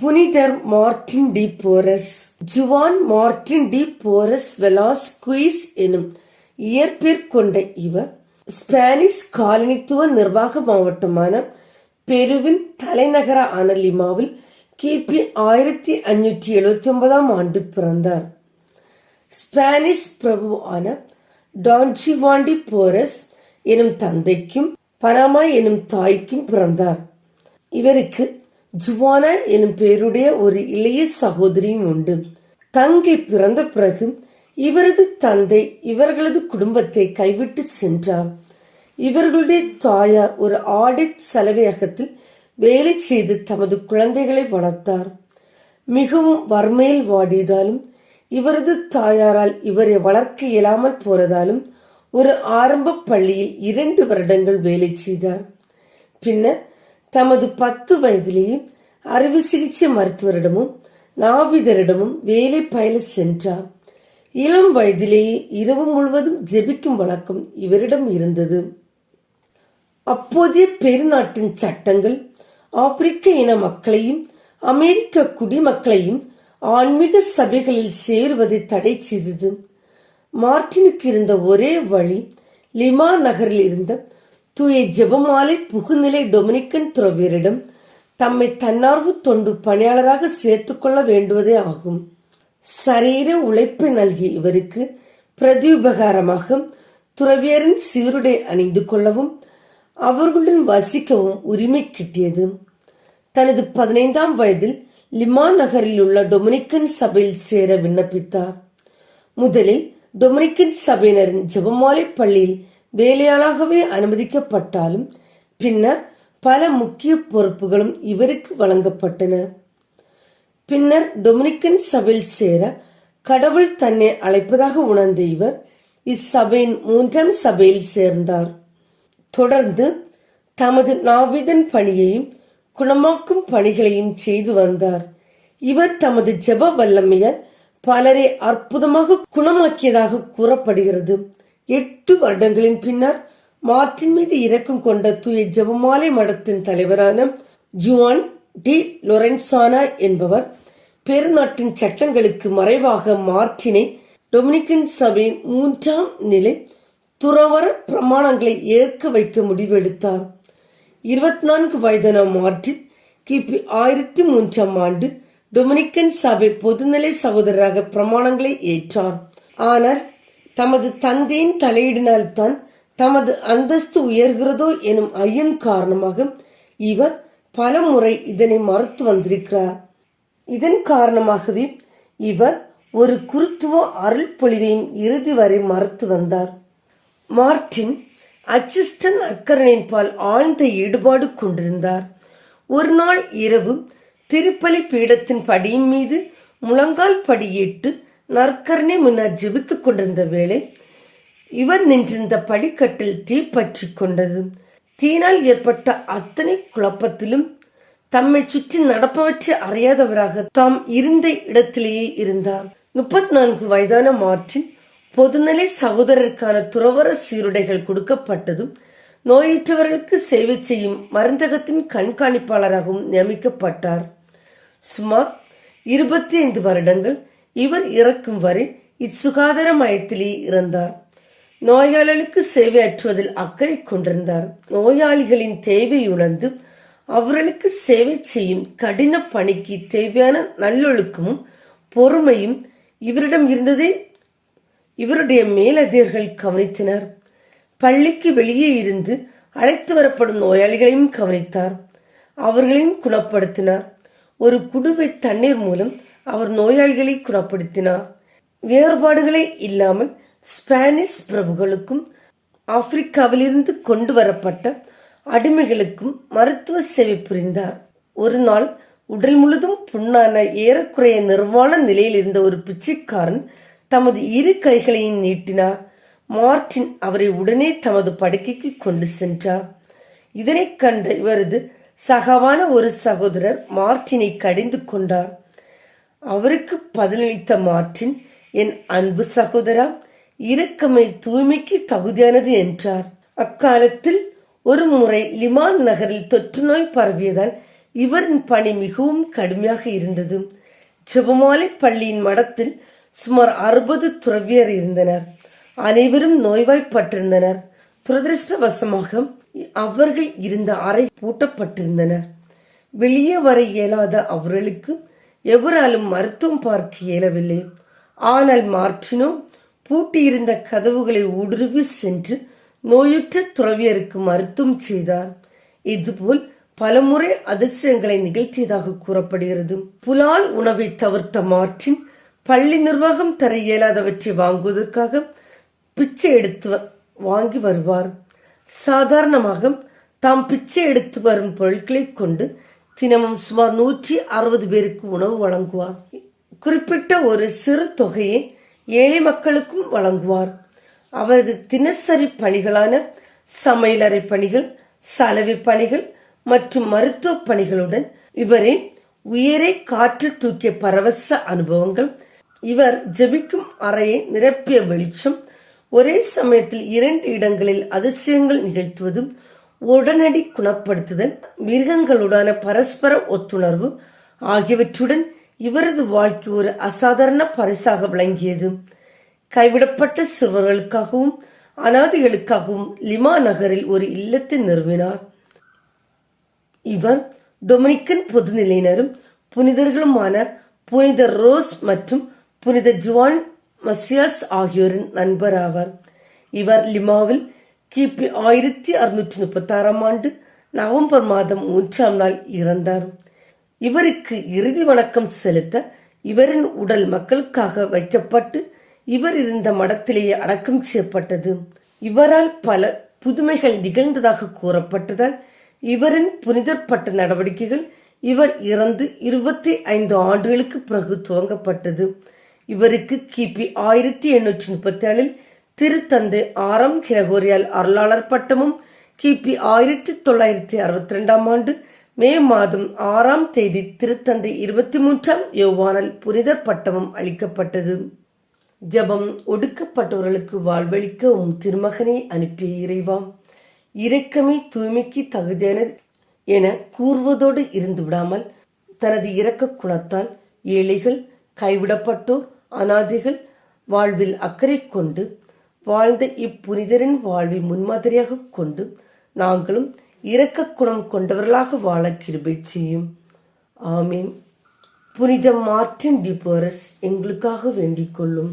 புனிதர் Martin de Porres Juan Martin de Porres Velazquez எனும் இயற்பெயர் கொண்ட இவர் ஸ்பானிஷ் காலனித்துவ நிர்வாக மாவட்டமான பெருவின் தலைநகர லிமாவில் கிபி ஆயிரத்தி அஞ்சூற்றி எழுபத்தி ஒன்பதாம் ஆண்டு பிறந்தார். ஸ்பானிஷ் பிரபுவான டான்ஜிவாண்டி போரஸ் எனும் தந்தைக்கும் பனாமா எனும் தாய்க்கும் பிறந்தார். இவருக்கு ஜுவானா எனும் பெயருடைய ஒரு இளைய சகோதரியும் உண்டு. தங்கை பிறந்த பிறகு இவரது தந்தை இவர்களது குடும்பத்தை கைவிட்டு சென்றார். இவர்களுடைய தாயார் ஒரு ஆடை சலவையகத்தில் வேலை செய்து தமது குழந்தைகளை வளர்த்தார். மிகவும் வறுமையில் வாடியதாலும் இவரது தாயாரால் இவரை வளர்க்க இயலாமல் போனதாலும் ஒரு ஆரம்ப பள்ளியில் இரண்டு வருடங்கள் வேலை செய்தார். பின்னர் தமது பத்து வயதிலேயே அறுவை சிகிச்சை மருத்துவரிடமும் நாவிதரிடமும் வேலை பயில சென்றார். இளம் வயதிலேயே இரவு முழுவதும் ஜெபிக்கும் வழக்கம் இவரிடம் இருந்தது. அப்போதைய பெருநாட்டின் சட்டங்கள் ஆப்பிரிக்க இன மக்களையும் அமெரிக்க குடிமக்களையும் ஆன்மீக சபைகளில் சேருவதை தடை செய்தது. மார்டினுக்கு இருந்த ஒரே வழி லிமா நகரில் இருந்த தூய ஜெபமாலை புகுநிலை டொமினிக்கன் துறவியரிடம் தம்மை தன்னார்வ தொண்டு பணியாளராக சேர்த்துக்கொள்ள வேண்டுவதே ஆகும். சரீர உழைப்பை நல்கிய இவருக்கு பிரதியுபகாரமாக துறவியரின் சீருடை அணிந்து கொள்ளவும் அவர்களுடன் வசிக்கவும் உரிமை கிட்டியது. தனது பதினைந்தாம் வயதில் லிமா நகரில் உள்ள டொமினிக்கன் சபையில் சேர விண்ணப்பித்தார். முதலில் டொமினிக்கன் சபையினரின் ஜெபமாலை பள்ளியில் வேலையாளாகவே அனுமதிக்கப்பட்டாலும் பின்னர் பல முக்கிய பொறுப்புகளும் இவருக்கு வழங்கப்பட்டன. பின்னர் டொமினிக்கன் சபையில் சேர கடவுள் தன்னை அழைப்பதாக உணர்ந்த இவர் இச்சபையின் மூன்றாம் சபையில் சேர்ந்தார். தொடர்ந்து தமது நாவிதன் பணியையும் குணமாக்கும் பணிகளையும் செய்து வந்தார். இவர் தமது ஜெப வல்லமையால் பலரை அற்புதமாக குணமாக்கியதாக கூறப்படுகிறது. எட்டு வருடங்களின் பின்னர் மார்ட்டின் மீது இரக்கம் கொண்ட தூய ஜபமாலை மடத்தின் தலைவரான ஜுவான் டி லொரென்சானா என்பவர் பெருநாட்டின் சட்டங்களுக்கு மறைவாக மார்ட்டினை டொமினிக்கன் சபையின் மூன்றாம் நிலை துறவர பிரமாணங்களை ஏற்க வைக்க முடிவெடுத்தார். இருபத்தி நான்கு வயதான மார்டின் கிபி ஆயிரத்தி மூன்றாம் ஆண்டு டொமினிக்கன் சபை பொதுநிலை சகோதரராக பிரமாணங்களை ஏற்றார். ஆனால் தமது தந்தையின் தலையிடினால்தான் தமது அந்தஸ்து உயர்கிறதோ எனும் ஐயன் காரணமாக இவர் பல முறை இதனை மறுத்து வந்திருக்கிறார். இதன் காரணமாகவே இவர் ஒரு குருத்துவ அருள் பொழிவையும் இறுதி வரை மறுத்து வந்தார். மார்டின் அச்சிஸ்டன் அக்கரனின் பால் ஆழ்ந்த ஈடுபாடு கொண்டிருந்தார். ஒரு நாள் இரவு திருப்பலி பீடத்தின் படியின் மீது முழங்கால் படியிட்டு நற்கரனை முன்னர் ஜிபித்து கொண்டிருந்த வேளை இவர் நின்றிருந்த படிக்கட்டில் தீ பற்றி கொண்டது. தீனால் ஏற்பட்ட அத்தனை குழப்பத்திலும் தம்மை சுற்றி நடப்பவற்றை அறியாதவராக தாம் இருந்த இடத்திலேயே இருந்தார். முப்பத்தி நான்கு வயதான மார்டின் பொதுநிலை சகோதரருக்கான துறவர சீருடைகள் கொடுக்கப்பட்டதும் நோயுற்றவர்களுக்கு சேவை செய்யும் மருந்தகத்தின் கண்காணிப்பாளராகவும் நியமிக்கப்பட்டார். சுமார் இருபத்தி ஐந்து வருடங்கள் இவர் இறக்கும் வரை இச்சுகாதார மையத்திலே இருந்தார் நோயாளிகளுக்கு சேவையாற்றுவதில் அக்கறை கொண்டிருந்தார். நோயாளிகளின் தேவை உணர்ந்து அவர்களுக்கு சேவை செய்யும் கடின பணிக்கு தேவையான நல்லொழுக்கமும் பொறுமையும் இவரிடம் இருந்ததை. இவருடைய மேலதிகாரிகள் கவனித்தனர். பள்ளிக்கு வெளியே இருந்து அழைத்து வரப்படும் நோயாளிகளையும் கவனித்தார். அவர்களையும் குணப்படுத்தினார். ஒரு குடுவை தண்ணீர் மூலம் அவர் நோயாளிகளை குணப்படுத்தினார். வேறுபாடுகளே இல்லாமல் ஸ்பானிஷ் பிரபுகளுக்கும் ஆப்பிரிக்காவிலிருந்து கொண்டு வரப்பட்ட அடிமைகளுக்கும் மருத்துவ சேவை புரிந்தார். ஒரு நாள் உடல் முழுதும் புண்ணான ஏறக்குறைய நிர்வாண நிலையில் இருந்த ஒரு பிச்சைக்காரன் தமது இரு கைகளையும் நீட்டினார். மார்டின் அவரை உடனே தமது படுக்கைக்கு கொண்டு சென்றார். இதனைக் கண்ட இவரது சகவான ஒரு சகோதரர் மார்ட்டினை கடிந்து கொண்டார். அவருக்கு பதிலளித்த மார்டின் என் அன்பு சகோதரா இரக்கமை தூய்மைக்கு தகுதியானது என்றார். அக்காலத்தில் ஒரு முறை லிமான் நகரில் தொற்று நோய் பரவியதால் இவரின் பணி மிகவும் கடுமையாக இருந்தது. ஜெபமாலை பள்ளியின் மடத்தில் சுமார் அறுபது துறவியர் இருந்தனர். அனைவரும் நோய்வாய்ப்பட்டிருந்தனர். துரதிருஷ்டவசமாக அவர்கள் இருந்த அறை பூட்டப்பட்டிருந்தனர் வெளியே வர இயலாத அவர்களுக்கு எவராலும் மருத்துவம் பார்க்க இயலவில்லை. ஆனால் மார்டினோ பூட்டியிருந்த கதவுகளை உடுருவி சென்று நோயுற்ற துறவியருக்கு மருத்துவம் செய்தார். இதுபோல் பலமுறை அதிர்ஷ்டங்களை நிகழ்த்தியதாக கூறப்படுகிறது. புலால் உணவை தவிர்த்த மார்டின் பள்ளி நிர்வாகம் தர இயலாதவற்றை வாங்குவதற்காக பிச்சை எடுத்து வ- வாங்கி வருவார். சாதாரணமாக தாம் பிச்சை எடுத்து வரும் பொருட்களை கொண்டு தினமும் சுமார் நூற்றி அறுபது பேருக்கு உணவு வழங்குவார். குறிப்பிட்ட ஒரு சிறு தொகையை ஏழை மக்களுக்கும் வழங்குவார். அவரது தினசரி பணிகளான சமையலறை பணிகள் சலவை பணிகள் மற்றும் மருத்துவ பணிகளுடன் இவரே உயரே காற்றில் தூக்கிய பரவச அனுபவங்கள் இவர் ஜெபிக்கும் அறையை நிரப்பிய வெளிச்சம் ஒரே சமயத்தில் இரண்டு இடங்களில் அதிசயங்கள் நிகழ்த்துவதும் உடனடி குணப்படுத்துதல் மிருகங்களுடான பரஸ்பர ஒத்துணர்வு ஆகியவற்றுடன் இவரது வாழ்க்கை ஒரு அசாதாரண பரிசாக விளங்கியது. கைவிடப்பட்ட சிவர்களுக்காகவும் அனாதைகளுக்காகவும் லிமா நகரில் ஒரு இல்லத்தை நிறுவினார். இவர் டொமினிக்கன் பொதுநிலையினரும் புனிதர்களுமான புனித ரோஸ் மற்றும் புனித ஜுவான் மசியாஸ் ஆகியோரின் நண்பர் ஆவார் இவர் லிமாவில் கிபி ஆயிரத்தி அறுநூற்றி முப்பத்தாறாம் ஆண்டு நவம்பர் மாதம் மூன்றாம் நாள் இறந்தார். இவருக்கு இறுதி வணக்கம் செலுத்த இவரின் உடல் மக்களுக்காக வைக்கப்பட்டு இவர் இருந்த மடத்திலேயே அடக்கம் செய்யப்பட்டது. இவரால் பல புதுமைகள் நிகழ்ந்ததாக கூறப்பட்டதால் இவரின் புனிதப்பட்ட நடவடிக்கைகள் இவர் இறந்து இருபத்தி ஐந்து ஆண்டுகளுக்கு பிறகு துவங்கப்பட்டது. இவருக்கு கிபி ஆயிரத்தி எண்ணூற்றி முப்பத்தி ஏழில் திருத்தந்தை ஆறாம் கிரகோரியால் அருளாளர் பட்டமும் கிபி ஆயிரத்தி தொள்ளாயிரத்தி அறுபத்தி ரெண்டாம் ஆண்டு மே மாதம் ஆறாம் தேதி திருத்தந்தை இருபத்தி மூன்றாம் யோவானால் புனிதர் பட்டமும் அளிக்கப்பட்டது. ஜெபம் ஒடுக்கப்பட்டவர்களுக்கு வாழ்வளிக்க உம் திருமகனை அனுப்பிய இறைவாம் இரக்கமே தூய்மைக்கு தகுதியானது என கூறுவதோடு இருந்து விடாமல் தனது இரக்க குணத்தால் ஏழைகள் கைவிடப்பட்டோர் அனாதைகள் வாழ்வில் அக்கறை கொண்டு வாழ்ந்த இப்புனிதரின் வாழ்வை முன்மாதிரியாக கொண்டு நாங்களும் இரக்க குணம் கொண்டவர்களாக வாழ கிருபை செய்யும். ஆமீன். புனித மார்டின் டிபோரஸ் எங்களுக்காக வேண்டிக் கொள்ளும்.